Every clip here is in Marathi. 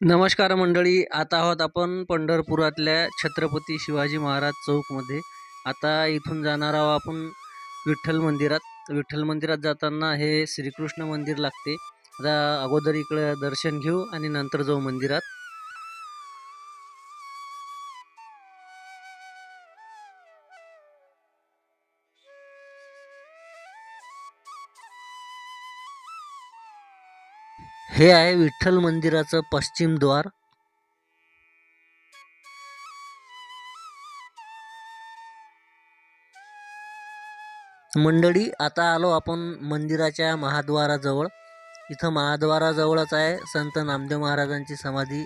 नमस्कार मंडळी आता आहोत आपण पंढरपुरातल्या छत्रपती शिवाजी महाराज चौकमध्ये. आता इथून जाणार आहोत आपण विठ्ठल मंदिरात. विठ्ठल मंदिरात जाताना हे श्रीकृष्ण मंदिर लागते. आता अगोदर इकडं दर्शन घेऊ आणि नंतर जाऊ मंदिरात. हे आहे विठ्ठल मंदिराचं पश्चिम द्वार. मंडळी आता आलो आपण मंदिराच्या महाद्वाराजवळ. इथं महाद्वाराजवळच आहे संत नामदेव महाराजांची समाधी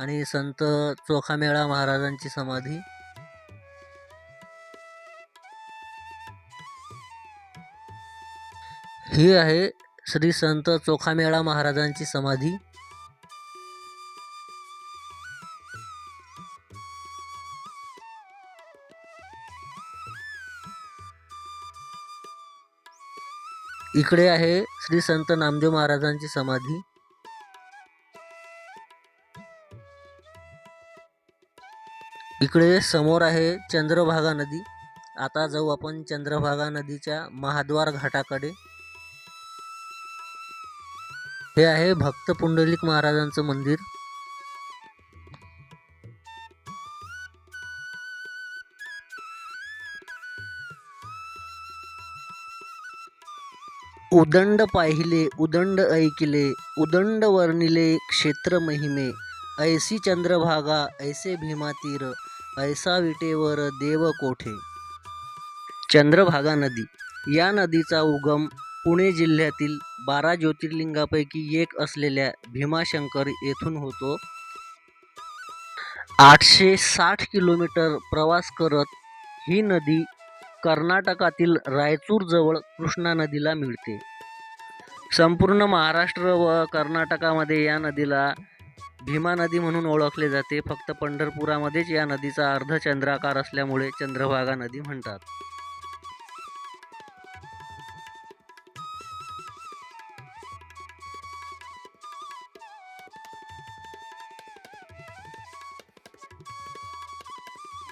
आणि संत चोखामेळा महाराजांची समाधी. ही आहे श्री संत चोखामेळा महाराजांची समाधी. इकडे आहे श्री संत नामदेव महाराजांची समाधी. इकडे समोर आहे चंद्रभागा नदी. आता जाऊ आपण चंद्रभागा नदीच्या महाद्वार घाटाकडे. हे आहे भक्त पुंडलिक महाराजांचं मंदिर. उदंड पाहिले उदंड ऐकिले उदंड वर्णिले क्षेत्र महिमे. ऐसी चंद्रभागा ऐसे भीमातीर ऐसा विटेवर देव कोठे? चंद्रभागा नदी. या नदीचा उगम पुणे जिल्ह्यातील बारा ज्योतिर्लिंगापैकी एक असलेल्या भीमाशंकर येथून होतो. आठशे साठ किलोमीटर प्रवास करत ही नदी कर्नाटकातील रायचूरजवळ कृष्णा नदीला मिळते. संपूर्ण महाराष्ट्र व कर्नाटकामध्ये या नदीला भीमा नदी म्हणून ओळखले जाते. फक्त पंढरपुरामध्येच या नदीचा अर्धचंद्राकार असल्यामुळे चंद्रभागा नदी म्हणतात.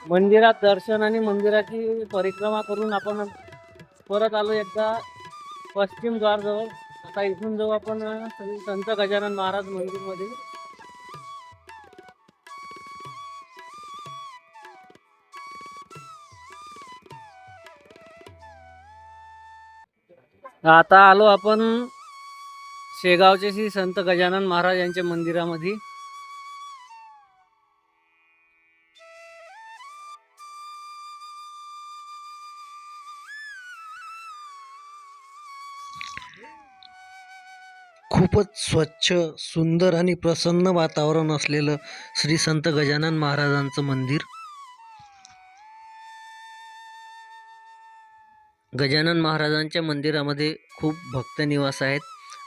मंदिरात दर्शन आणि मंदिराची परिक्रमा करून आपण परत आलो एकदा पश्चिम द्वारजवळ. आता इथून जाऊ आपण संत गजानन महाराज मंदिरमध्ये. आता आलो आपण शेगावचे श्री संत गजानन महाराज यांच्या मंदिरामध्ये. खूपच स्वच्छ सुंदर आणि प्रसन्न वातावरण असलेलं श्री संत गजानन महाराजांचं मंदिर. गजानन महाराजांच्या मंदिरामध्ये खूप भक्त निवास आहेत.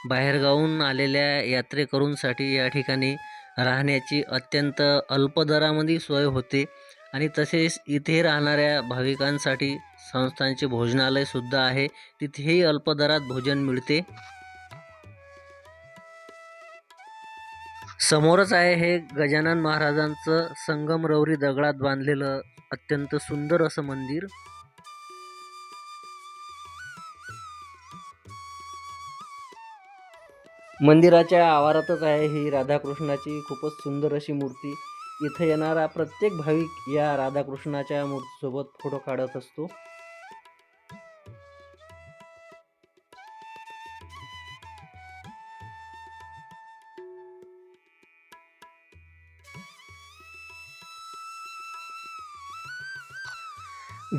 बाहेरगावून आलेल्या यात्रेकरूंसाठी या ठिकाणी राहण्याची अत्यंत अल्प दरामध्ये सोय होते. आणि तसेच इथे राहणाऱ्या भाविकांसाठी संस्थांचे भोजनालयसुद्धा आहे. तिथेही अल्प दरात भोजन मिळते. समोरच आहे हे गजानन महाराजांचं संगमरवरी दगडात बांधलेलं अत्यंत सुंदर असं मंदिर. मंदिराच्या आवारातच आहे ही राधाकृष्णाची खूपच सुंदर अशी मूर्ती. इथं येणारा प्रत्येक भाविक या राधाकृष्णाच्या मूर्तीसोबत फोटो काढत असतो.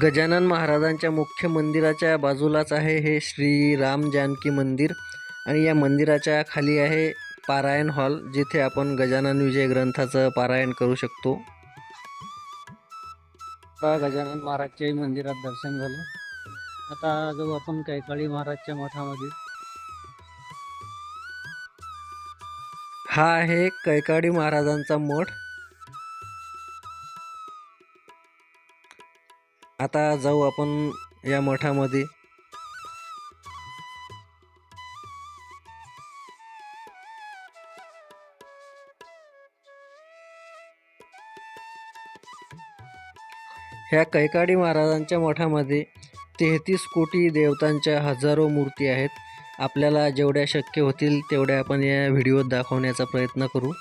गजानन महाराजांच्या मुख्य मंदिराच्या बाजूलाच आहे हे श्री राम जानकी मंदिर आणि या मंदिराच्या खाली आहे पारायण हॉल जिथे आपण गजानन विजय ग्रंथाचं पारायण करू शकतो. गजानन महाराजच्याही मंदिरात दर्शन झालं. आता जाऊ आपण कैकाळी महाराजच्या मठामध्ये. हा आहे कैकाडी महाराजांचा मठ. आता जाऊ आपण या मठामध्ये. ह्या कैकाडी महाराजांच्या मठामध्ये तेहतीस कोटी देवतांच्या हजारो मूर्ती आहेत. आपल्याला जेवढ्या शक्य होतील तेवढ्या आपण या व्हिडिओत दाखवण्याचा प्रयत्न करू.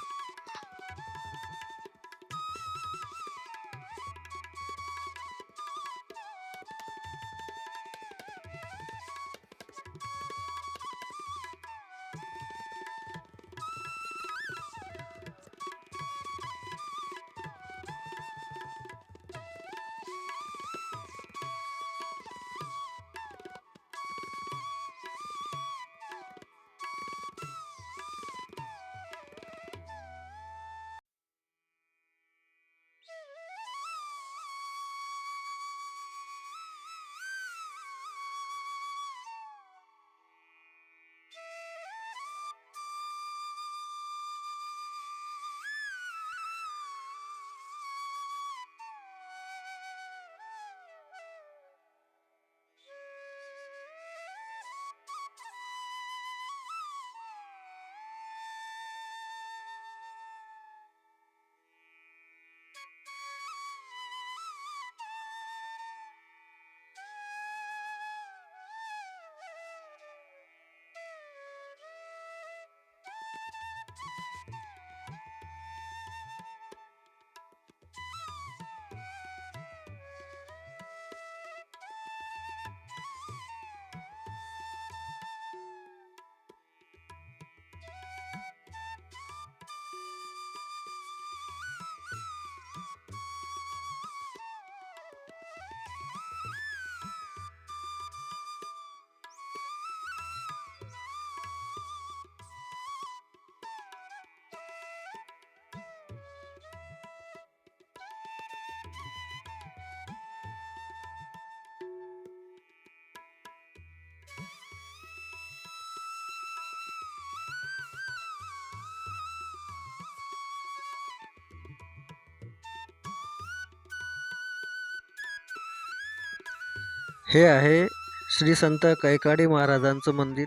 हे आहे श्री संत कैकाडी महाराजांचं मंदिर.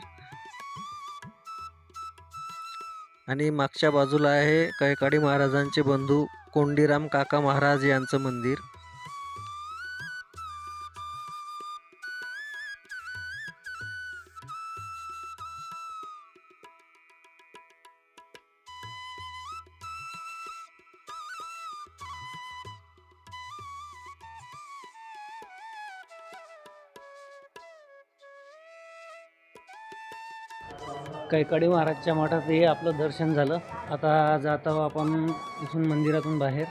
आणि मागच्या बाजूला आहे कैकाडी महाराजांचे बंधू कोंडीराम काका महाराज यांचं मंदिर. कैकाडी महाराजच्या मठात हे आपलं दर्शन झालं. आता जात आहोत आपण इथून मंदिरातून बाहेर.